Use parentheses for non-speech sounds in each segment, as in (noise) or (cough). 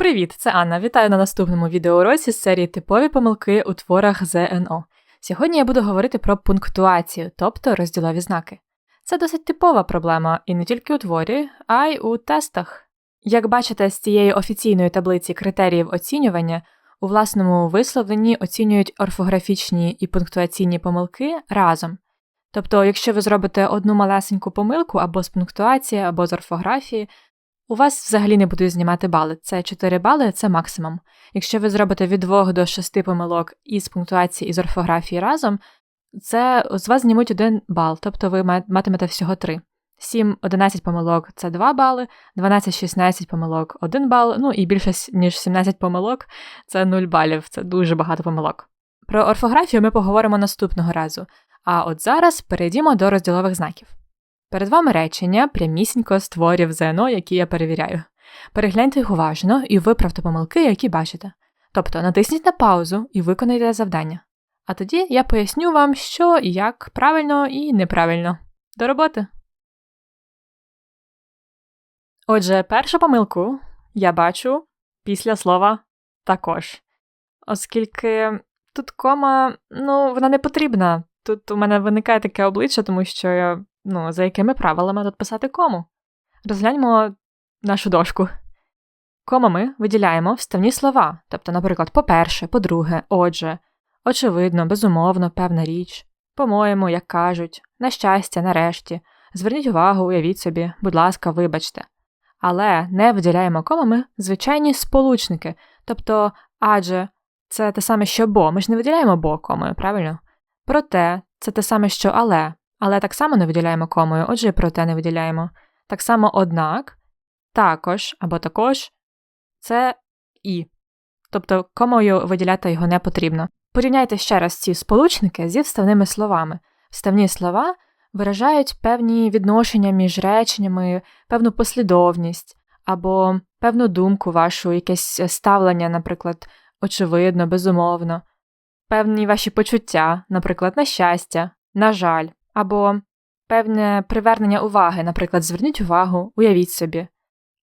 Привіт, це Анна. Вітаю на наступному відеоуроці з серії Типові помилки у творах ЗНО. Сьогодні я буду говорити про пунктуацію, тобто розділові знаки. Це досить типова проблема і не тільки у творі, а й у тестах. Як бачите, з цієї офіційної таблиці критеріїв оцінювання у власному висловленні оцінюють орфографічні і пунктуаційні помилки разом. Тобто, якщо ви зробите одну малесеньку помилку або з пунктуації, або з орфографії, у вас взагалі не будуть знімати бали. Це 4 бали, це максимум. Якщо ви зробите від 2 до 6 помилок із пунктуації і з орфографії разом, це з вас знімуть 1 бал, тобто ви матимете всього 3. 7-11 помилок це 2 бали, 12-16 помилок 1 бал, ну і більше ніж 17 помилок це 0 балів, це дуже багато помилок. Про орфографію ми поговоримо наступного разу. А от зараз перейдімо до розділових знаків. Перед вами речення прямісінько з творів ЗНО, які я перевіряю. Перегляньте їх уважно і виправте помилки, які бачите. Тобто натисніть на паузу і виконайте завдання. А тоді я поясню вам, що і як правильно і неправильно. До роботи! Отже, першу помилку я бачу після слова також. Оскільки тут кома, ну, вона не потрібна. Тут у мене виникає таке обличчя, тому що я Ну, за якими правилами тут писати кому? Розгляньмо нашу дошку. Комами виділяємо вставні слова, тобто, наприклад, по-перше, по-друге, отже, очевидно, безумовно, певна річ, по-моєму, як кажуть, на щастя, нарешті, зверніть увагу, уявіть собі, будь ласка, вибачте. Але не виділяємо комами звичайні сполучники, тобто, адже це те саме, що бо, ми ж не виділяємо бо комою, правильно? Проте це те саме, що але, але так само не виділяємо комою, отже, і проте не виділяємо. Так само, однак, також або також це і. Тобто комою виділяти його не потрібно. Порівняйте ще раз ці сполучники зі вставними словами. Вставні слова виражають певні відношення між реченнями, певну послідовність або певну думку вашу, якесь ставлення, наприклад, очевидно, безумовно, певні ваші почуття, наприклад, на щастя, на жаль або певне привернення уваги, наприклад, зверніть увагу, уявіть собі.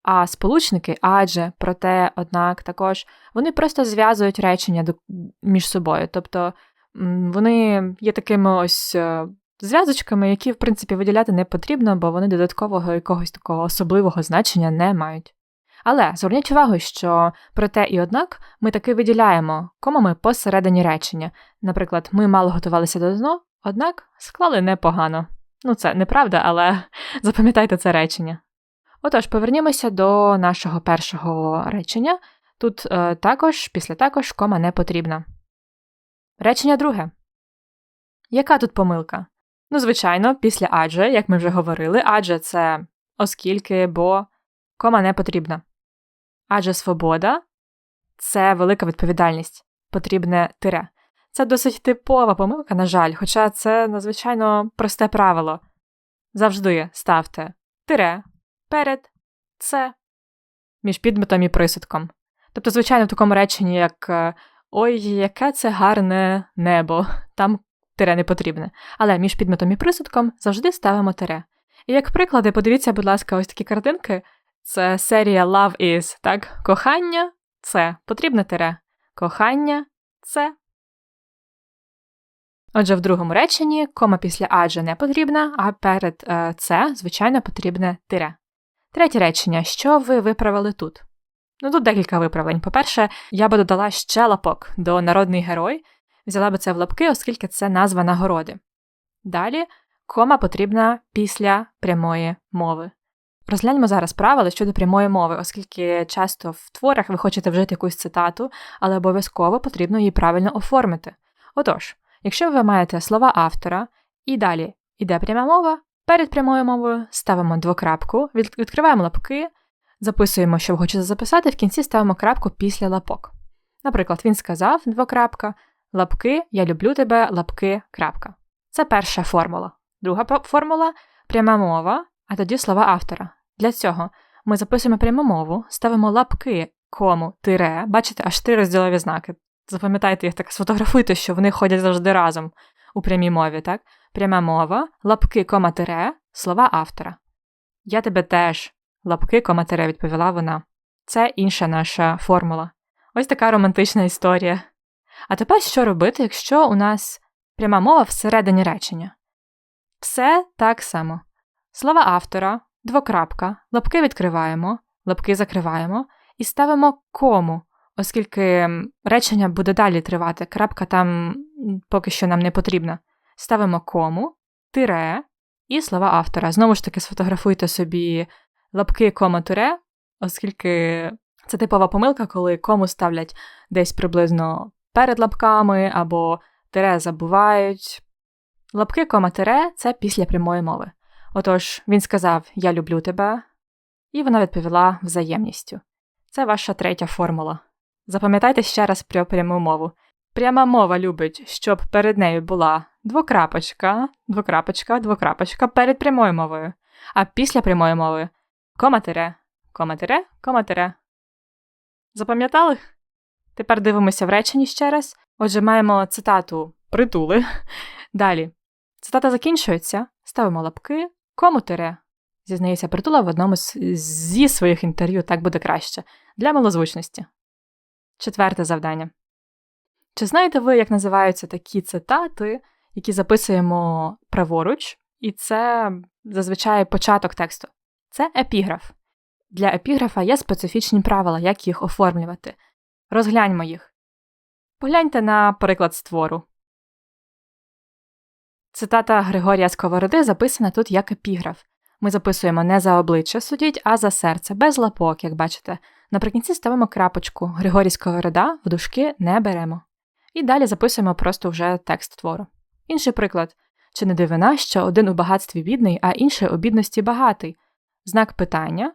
А сполучники, адже, проте, однак, також вони просто зв'язують речення між собою. Тобто вони є такими ось е, зв'язочками, які, в принципі, виділяти не потрібно, бо вони додаткового якогось такого особливого значення не мають. Але зверніть увагу, що проте і однак ми таки виділяємо комами посередині речення. Наприклад, ми мало готувалися до ЗНО, Однак склали непогано. Ну, це неправда, але (laughs) запам'ятайте це речення. Отож, повернімося до нашого першого речення. Тут е, також, після також кома не потрібна. Речення друге. Яка тут помилка? Ну, звичайно, після адже, як ми вже говорили, адже це оскільки, бо кома не потрібна. Адже свобода це велика відповідальність, потрібне тире. Це досить типова помилка, на жаль, хоча це надзвичайно просте правило. Завжди ставте тире перед це між підметом і присудком. Тобто, звичайно, в такому реченні, як е, Ой, яке це гарне небо, там тире не потрібне. Але між підметом і присудком завжди ставимо тире. І як приклади, подивіться, будь ласка, ось такі картинки. Це серія Love is, так? Кохання це потрібне тире. Кохання це Отже, в другому реченні кома після адже не потрібна, а перед е, це, звичайно, потрібне тире. Третє речення, що ви виправили тут? Ну тут декілька виправлень. По-перше, я би додала ще лапок до народний герой, взяла би це в лапки, оскільки це назва нагороди. Далі кома потрібна після прямої мови. Розгляньмо зараз правила щодо прямої мови, оскільки часто в творах ви хочете вжити якусь цитату, але обов'язково потрібно її правильно оформити. Отож. Якщо ви маєте слова автора і далі йде пряма мова, перед прямою мовою ставимо двокрапку, відкриваємо лапки, записуємо, що ви хочете записати, в кінці ставимо крапку після лапок. Наприклад, він сказав двокрапка, лапки, я люблю тебе, лапки, крапка. Це перша формула. Друга формула пряма мова, а тоді слова автора. Для цього ми записуємо пряму мову, ставимо лапки, кому, тире, бачите, аж три розділові знаки. Запам'ятайте їх так, сфотографуйте, що вони ходять завжди разом у прямій мові, так? Пряма мова, лапки кома тире, слова автора. Я тебе теж, лапки кома тире, відповіла вона. це інша наша формула. Ось така романтична історія. А тепер що робити, якщо у нас пряма мова всередині речення? Все так само. Слова автора, двокрапка, лапки відкриваємо, лапки закриваємо і ставимо кому, оскільки речення буде далі тривати, крапка там поки що нам не потрібна. Ставимо кому, тире і слова автора. Знову ж таки, сфотографуйте собі лапки кома тире, оскільки це типова помилка, коли кому ставлять десь приблизно перед лапками або тире забувають. Лапки кома тире це після прямої мови. Отож, він сказав Я люблю тебе, і вона відповіла взаємністю. Це ваша третя формула. Запам'ятайте ще раз про пряму мову. Пряма мова любить, щоб перед нею була двокрапочка, двокрапочка, двокрапочка перед прямою мовою, а після прямої мови кома-тире, кома-тире, кома-тире. Запам'ятали? Тепер дивимося в реченні ще раз. Отже, маємо цитату притули. Далі. Цитата закінчується, ставимо лапки, кому тире. Зізнається притула в одному зі своїх інтерв'ю, так буде краще, для малозвучності. Четверте завдання. Чи знаєте ви, як називаються такі цитати, які записуємо праворуч, і це зазвичай початок тексту? Це епіграф. Для епіграфа є специфічні правила, як їх оформлювати. Розгляньмо їх. Погляньте на приклад створу. Цитата Григорія Сковороди записана тут як епіграф. Ми записуємо не за обличчя судіть, а за серце, без лапок, як бачите. Наприкінці ставимо крапочку Григорій Сковорода в дужки не беремо. І далі записуємо просто вже текст твору. Інший приклад чи не дивина, що один у багатстві бідний, а інший у бідності багатий, знак питання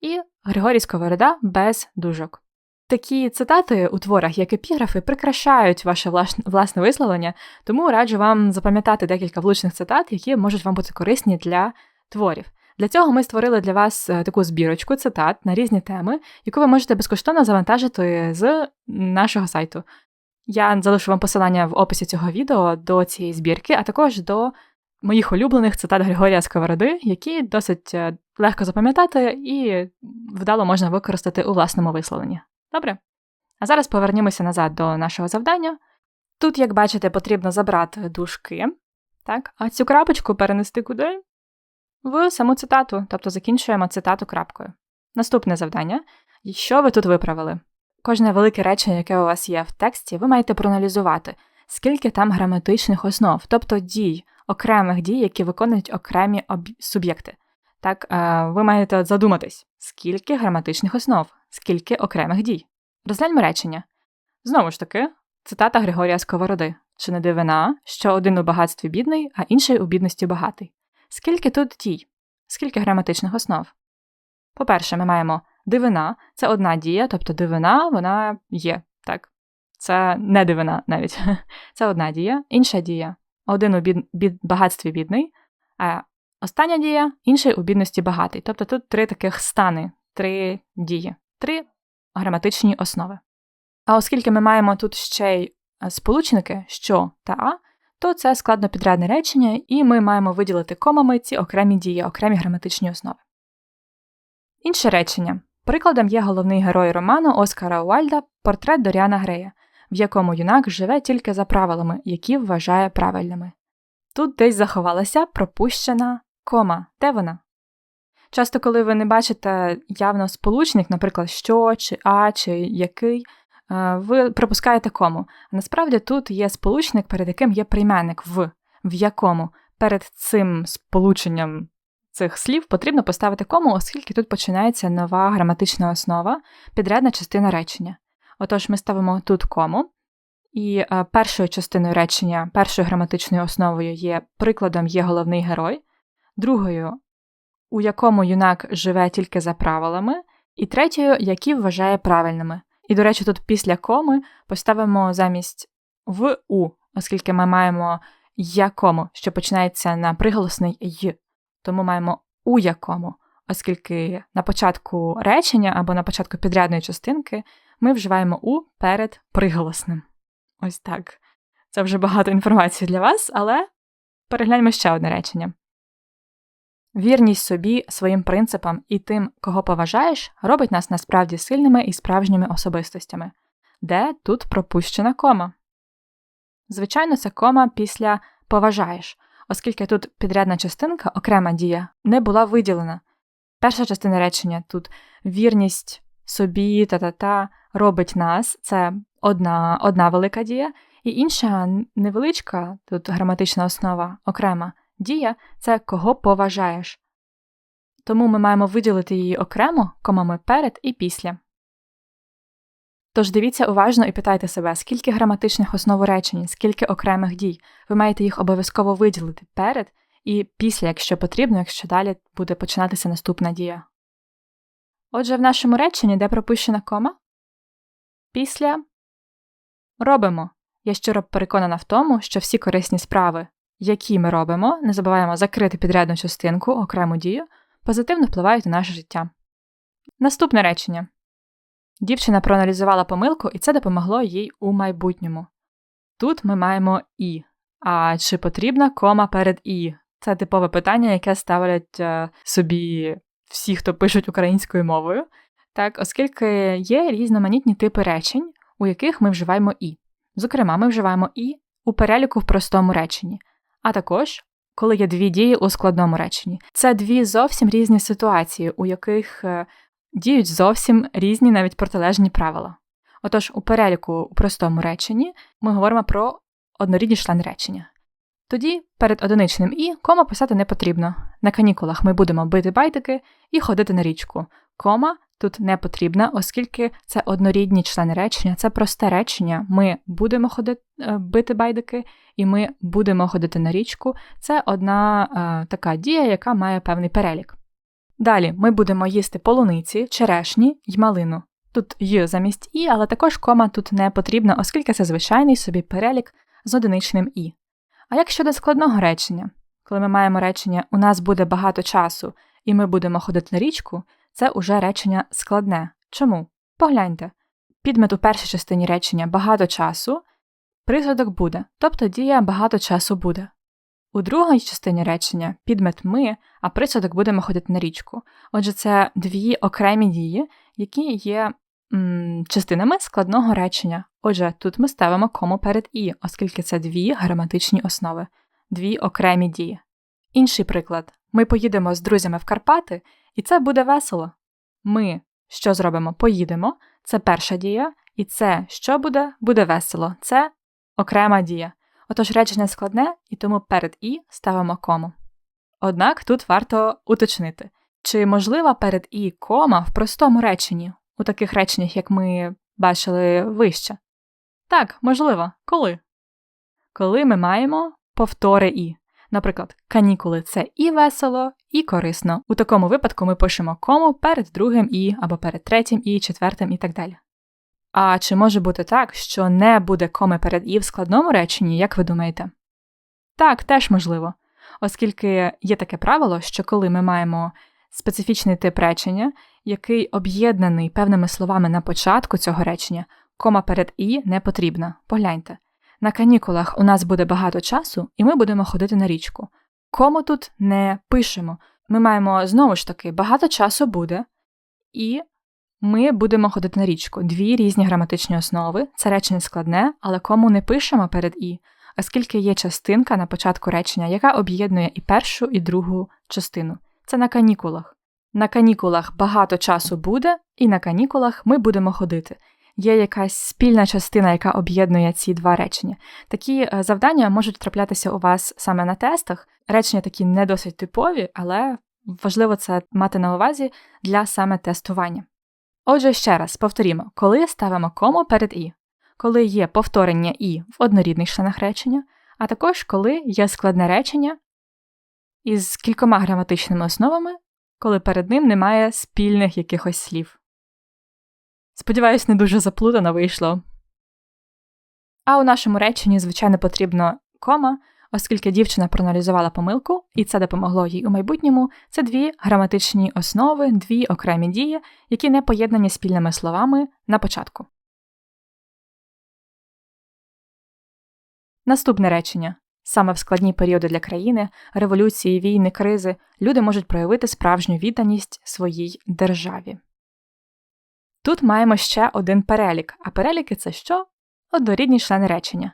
і Григорій Сковорода без дужок. Такі цитати у творах, як епіграфи, прикрашають ваше власне висловлення, тому раджу вам запам'ятати декілька влучних цитат, які можуть вам бути корисні для творів. Для цього ми створили для вас е, таку збірочку цитат на різні теми, яку ви можете безкоштовно завантажити з нашого сайту. Я залишу вам посилання в описі цього відео до цієї збірки, а також до моїх улюблених цитат Григорія Сковороди, які досить е, легко запам'ятати і вдало можна використати у власному висловленні. Добре? А зараз повернімося назад до нашого завдання. Тут, як бачите, потрібно забрати дужки, так, а цю крапочку перенести куди? В саму цитату, тобто закінчуємо цитату крапкою. Наступне завдання. Що ви тут виправили? Кожне велике речення, яке у вас є в тексті, ви маєте проаналізувати, скільки там граматичних основ, тобто дій, окремих дій, які виконують окремі об... суб'єкти. Так, е, ви маєте задуматись, скільки граматичних основ, скільки окремих дій. Розгляньмо речення. Знову ж таки, цитата Григорія Сковороди чи не дивина, що один у багатстві бідний, а інший у бідності багатий. Скільки тут дій? Скільки граматичних основ? По-перше, ми маємо дивина це одна дія, тобто дивина вона є, так? Це не дивина навіть. (laughs) Це одна дія, інша дія. Один у бід... Бід... багатстві бідний, а остання дія інший у бідності багатий. Тобто тут три таких стани, три дії, три граматичні основи. А оскільки ми маємо тут ще й е, сполучники що та а, то це складнопідрядне речення, і ми маємо виділити комами ці окремі дії, окремі граматичні основи. Інше речення. Прикладом є головний герой роману Оскара Уальда Портрет Доріана Грея, в якому юнак живе тільки за правилами, які вважає правильними. Тут десь заховалася пропущена кома. Де вона? Часто, коли ви не бачите явно сполучник, наприклад, що, чи а, чи який, ви пропускаєте кому. Насправді тут є сполучник, перед яким є прийменник в, в якому перед цим сполученням цих слів потрібно поставити кому, оскільки тут починається нова граматична основа, підрядна частина речення. Отож, ми ставимо тут кому, і е, першою частиною речення, першою граматичною основою є прикладом є головний герой, другою, у якому юнак живе тільки за правилами, і третьою, які вважає правильними. І, до речі, тут після коми поставимо замість в у, оскільки ми маємо якому, що починається на приголосний й тому маємо у якому, оскільки на початку речення або на початку підрядної частинки ми вживаємо у перед приголосним. Ось так. Це вже багато інформації для вас, але перегляньмо ще одне речення. Вірність собі, своїм принципам і тим, кого поважаєш, робить нас насправді сильними і справжніми особистостями. Де тут пропущена кома? Звичайно, це кома після поважаєш, оскільки тут підрядна частинка, окрема дія, не була виділена. Перша частина речення тут вірність собі та-та-та робить нас це одна, одна велика дія, і інша невеличка, тут граматична основа окрема дія це кого поважаєш. Тому ми маємо виділити її окремо комами перед і після. Тож дивіться уважно і питайте себе, скільки граматичних основ у реченні, скільки окремих дій. Ви маєте їх обов'язково виділити перед і після, якщо потрібно, якщо далі буде починатися наступна дія. Отже, в нашому реченні де пропущена кома? Після робимо. Я щиро переконана в тому, що всі корисні справи, які ми робимо, не забуваємо закрити підрядну частинку, окрему дію, позитивно впливають на наше життя. Наступне речення. Дівчина проаналізувала помилку, і це допомогло їй у майбутньому. Тут ми маємо і. А чи потрібна кома перед і? Це типове питання, яке ставлять е, собі всі, хто пишуть українською мовою, так, оскільки є різноманітні типи речень, у яких ми вживаємо і. Зокрема, ми вживаємо і у переліку в простому реченні, а також коли є дві дії у складному реченні. Це дві зовсім різні ситуації, у яких е, діють зовсім різні навіть протилежні правила. Отож, у переліку у простому реченні ми говоримо про однорідні члени речення. Тоді перед одиничним і кома писати не потрібно. На канікулах ми будемо бити байдики і ходити на річку. Кома тут не потрібна, оскільки це однорідні члени речення, це просте речення. Ми будемо ходити е, бити байдики, і ми будемо ходити на річку. Це одна е, така дія, яка має певний перелік. Далі ми будемо їсти полуниці, черешні й малину. Тут й замість і, але також кома тут не потрібна, оскільки це звичайний собі перелік з одиничним і. А як щодо складного речення, коли ми маємо речення у нас буде багато часу і ми будемо ходити на річку, це уже речення складне. Чому? Погляньте. Підмет у першій частині речення багато часу, присудок буде, тобто дія багато часу буде. У другій частині речення підмет ми, а присудок будемо ходити на річку. Отже, це дві окремі дії, які є м, частинами складного речення. Отже, тут ми ставимо кому перед і, оскільки це дві граматичні основи, дві окремі дії. Інший приклад: ми поїдемо з друзями в Карпати, і це буде весело. Ми що зробимо? Поїдемо, це перша дія, і це що буде, буде весело. Це окрема дія. Отож речення складне, і тому перед і ставимо кому. Однак тут варто уточнити, чи можлива перед і кома в простому реченні, у таких реченнях, як ми бачили вище. Так, можливо, коли? Коли ми маємо повтори і. Наприклад, канікули це і весело, і корисно. У такому випадку ми пишемо кому перед другим і, або перед третім і, четвертим і так далі. А чи може бути так, що не буде коми перед і в складному реченні, як ви думаєте? Так, теж можливо, оскільки є таке правило, що коли ми маємо специфічний тип речення, який об'єднаний певними словами на початку цього речення, кома перед і не потрібна. Погляньте. На канікулах у нас буде багато часу, і ми будемо ходити на річку. Кому тут не пишемо. Ми маємо знову ж таки багато часу буде, і ми будемо ходити на річку. Дві різні граматичні основи. Це речення складне, але кому не пишемо перед і, оскільки є частинка на початку речення, яка об'єднує і першу, і другу частину. Це на канікулах. На канікулах багато часу буде, і на канікулах ми будемо ходити є якась спільна частина, яка об'єднує ці два речення. Такі е, завдання можуть траплятися у вас саме на тестах. Речення такі не досить типові, але важливо це мати на увазі для саме тестування. Отже, ще раз повторімо, коли ставимо кому перед і, коли є повторення і в однорідних членах речення, а також коли є складне речення із кількома граматичними основами, коли перед ним немає спільних якихось слів. Сподіваюсь, не дуже заплутано вийшло. А у нашому реченні, звичайно, потрібно кома, оскільки дівчина проаналізувала помилку, і це допомогло їй у майбутньому. Це дві граматичні основи, дві окремі дії, які не поєднані спільними словами на початку. Наступне речення. Саме в складні періоди для країни, революції, війни, кризи, люди можуть проявити справжню відданість своїй державі. Тут маємо ще один перелік, а переліки це що? Однорідні члени речення.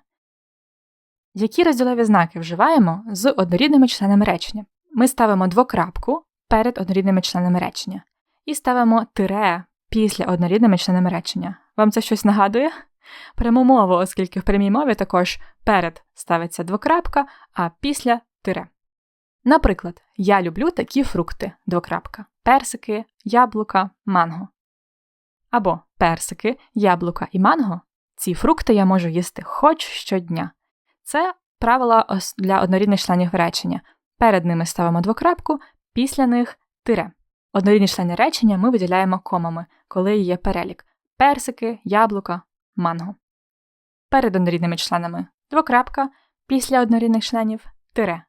Які розділові знаки вживаємо з однорідними членами речення? Ми ставимо двокрапку перед однорідними членами речення і ставимо тире після однорідними членами речення. Вам це щось нагадує? Пряму мову, оскільки в прямій мові також перед ставиться двокрапка, а після тире. Наприклад, я люблю такі фрукти двокрапка, персики, яблука, манго. Або персики, яблука і манго. Ці фрукти я можу їсти хоч щодня. Це правила для однорідних членів речення. Перед ними ставимо двокрапку, після них тире. Однорідні члени речення ми виділяємо комами, коли є перелік персики, яблука, манго. Перед однорідними членами двокрапка, після однорідних членів тире.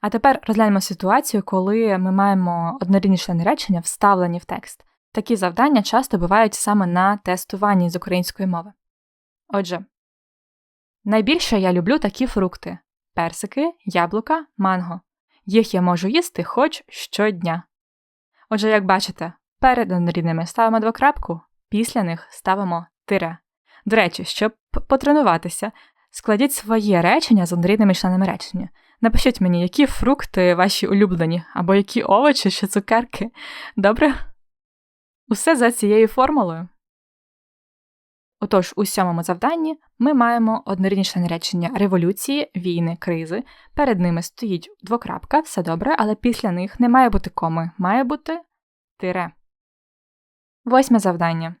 А тепер розглянемо ситуацію, коли ми маємо однорідні члени речення вставлені в текст. Такі завдання часто бувають саме на тестуванні з української мови. Отже, найбільше я люблю такі фрукти персики, яблука, манго. Їх я можу їсти хоч щодня. Отже, як бачите, перед однорідними ставимо двокрапку, після них ставимо тире. До речі, щоб потренуватися, складіть своє речення з однорідними членами речення. Напишіть мені, які фрукти ваші улюблені, або які овочі чи цукерки. Добре? Усе за цією формулою. Отож, у сьомому завданні ми маємо однорідні члени речення революції, війни, кризи. Перед ними стоїть двокрапка, все добре, але після них не має бути коми, має бути тире. Восьме завдання.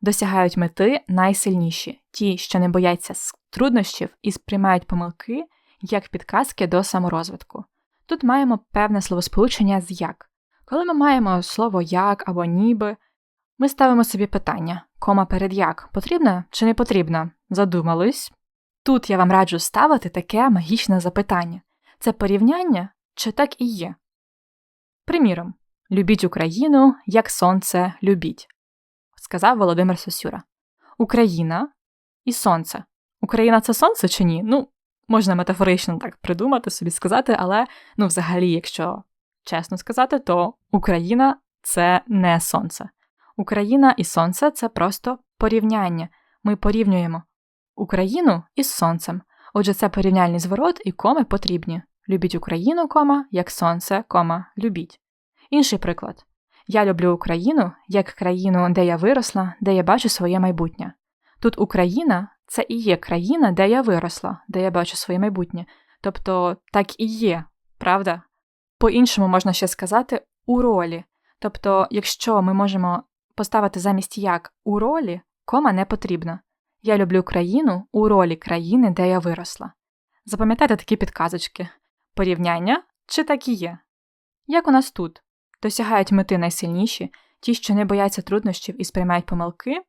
Досягають мети найсильніші, ті, що не бояться труднощів і сприймають помилки як підказки до саморозвитку. Тут маємо певне словосполучення з як. Коли ми маємо слово як або ніби, ми ставимо собі питання, кома перед як потрібна чи не потрібна? Задумались. Тут я вам раджу ставити таке магічне запитання це порівняння чи так і є? Приміром, любіть Україну, як сонце любіть, сказав Володимир Сосюра. Україна і сонце. Україна це сонце чи ні? Ну, можна метафорично так придумати, собі сказати, але ну, взагалі, якщо чесно сказати, то Україна це не сонце. Україна і сонце це просто порівняння. Ми порівнюємо Україну із сонцем. Отже, це порівняльний зворот і коми потрібні. Любіть Україну, кома, як сонце, кома, любіть. Інший приклад. Я люблю Україну як країну, де я виросла, де я бачу своє майбутнє. Тут Україна це і є країна, де я виросла, де я бачу своє майбутнє. Тобто так і є, правда? По-іншому можна ще сказати у ролі. Тобто, якщо ми можемо поставити замість як у ролі, кома не потрібна. Я люблю країну у ролі країни, де я виросла. Запам'ятайте такі підказочки порівняння чи так і є. Як у нас тут досягають мети найсильніші, ті, що не бояться труднощів і сприймають помилки,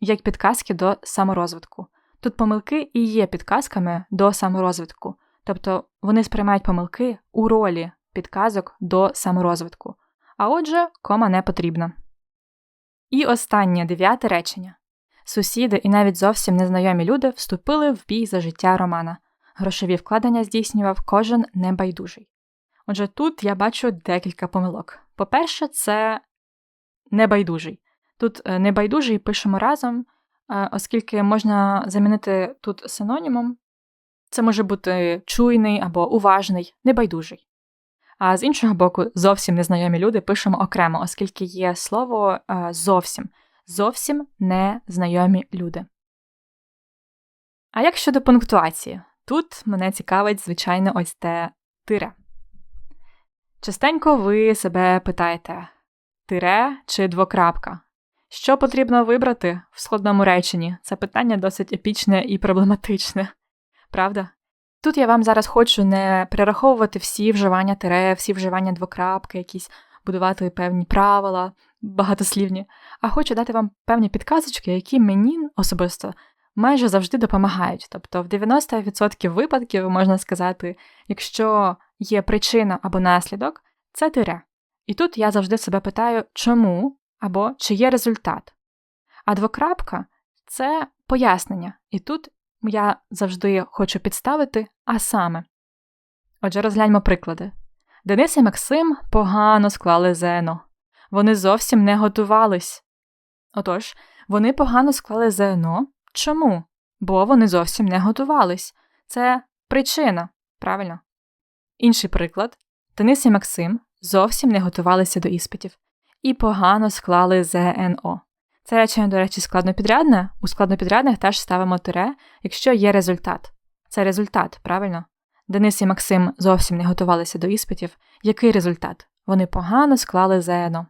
як підказки до саморозвитку. Тут помилки і є підказками до саморозвитку, тобто вони сприймають помилки у ролі підказок до саморозвитку. А отже, кома не потрібна. І останнє дев'яте речення. Сусіди і навіть зовсім незнайомі люди вступили в бій за життя Романа. Грошові вкладення здійснював кожен небайдужий. Отже, тут я бачу декілька помилок. По-перше, це небайдужий. Тут е, небайдужий пишемо разом, е, оскільки можна замінити тут синонімом. Це може бути чуйний або уважний, небайдужий. А з іншого боку, зовсім незнайомі люди пишемо окремо, оскільки є слово е, зовсім зовсім незнайомі люди. А як щодо пунктуації? Тут мене цікавить, звичайно, ось те тире. Частенько ви себе питаєте тире чи двокрапка? Що потрібно вибрати в сходному реченні? Це питання досить епічне і проблематичне, правда? Тут я вам зараз хочу не перераховувати всі вживання тире, всі вживання двокрапки, якісь будувати певні правила, багатослівні, а хочу дати вам певні підказочки, які мені особисто майже завжди допомагають. Тобто, в 90% випадків можна сказати, якщо є причина або наслідок, це тире. І тут я завжди себе питаю, чому або чи є результат. А двокрапка це пояснення, і тут я завжди хочу підставити, а саме. Отже, розгляньмо приклади. Денис і Максим погано склали ЗНО. Вони зовсім не готувались. Отож, вони погано склали ЗНО. Чому? Бо вони зовсім не готувались. Це причина, правильно? Інший приклад: Денис і Максим зовсім не готувалися до іспитів і погано склали ЗНО. Це речення, до речі, складнопідрядне. У складнопідрядних теж ставимо тире, якщо є результат. Це результат, правильно? Денис і Максим зовсім не готувалися до іспитів. Який результат? Вони погано склали ЗНО.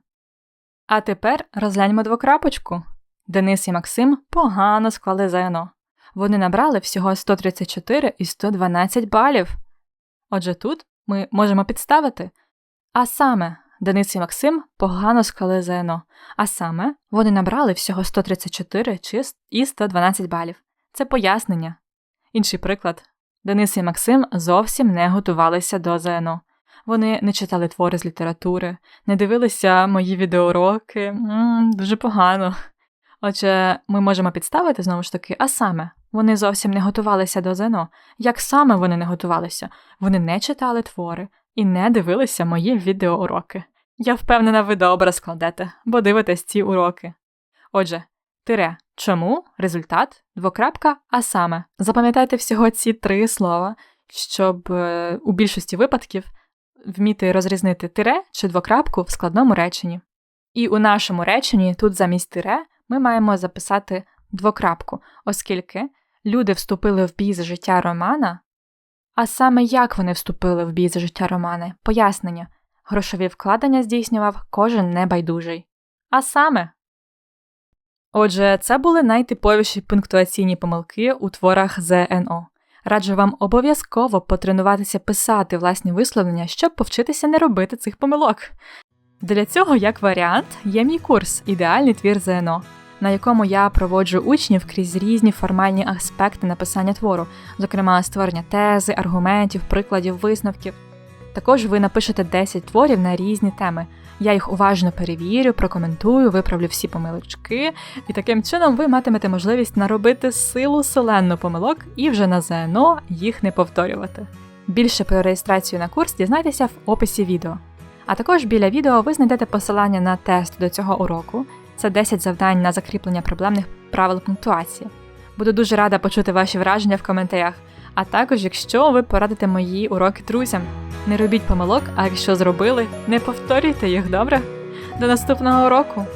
А тепер розгляньмо двокрапочку. Денис і Максим погано склали ЗНО. Вони набрали всього 134 і 112 балів. Отже, тут ми можемо підставити. А саме, Денис і Максим погано склали ЗНО, а саме вони набрали всього 134 чи і 112 балів. Це пояснення. Інший приклад: Денис і Максим зовсім не готувалися до ЗНО. Вони не читали твори з літератури, не дивилися мої відеоуроки. М-м, дуже погано. Отже, ми можемо підставити знову ж таки, а саме, вони зовсім не готувалися до ЗНО. Як саме вони не готувалися? Вони не читали твори і не дивилися мої відеоуроки. Я впевнена, ви добре складете, бо дивитесь ці уроки. Отже, тире чому результат двокрапка, а саме. Запам'ятайте всього ці три слова, щоб е, у більшості випадків вміти розрізнити тире чи двокрапку в складному реченні. І у нашому реченні тут замість тире ми маємо записати двокрапку, оскільки люди вступили в бій за життя Романа. А саме як вони вступили в бій за життя Романа? Пояснення. Грошові вкладення здійснював кожен небайдужий. А саме. Отже, це були найтиповіші пунктуаційні помилки у творах ЗНО. Раджу вам обов'язково потренуватися писати власні висловлення, щоб повчитися не робити цих помилок. Для цього, як варіант, є мій курс Ідеальний твір ЗНО, на якому я проводжу учнів крізь різні формальні аспекти написання твору, зокрема створення тези, аргументів, прикладів, висновків. Також ви напишете 10 творів на різні теми. Я їх уважно перевірю, прокоментую, виправлю всі помилочки, і таким чином ви матимете можливість наробити силу селенну помилок і вже на ЗНО їх не повторювати. Більше про реєстрацію на курс дізнайтеся в описі відео. А також біля відео ви знайдете посилання на тест до цього уроку. Це 10 завдань на закріплення проблемних правил пунктуації. Буду дуже рада почути ваші враження в коментарях. А також, якщо ви порадите мої уроки друзям, не робіть помилок, а якщо зробили, не повторюйте їх добре. До наступного уроку!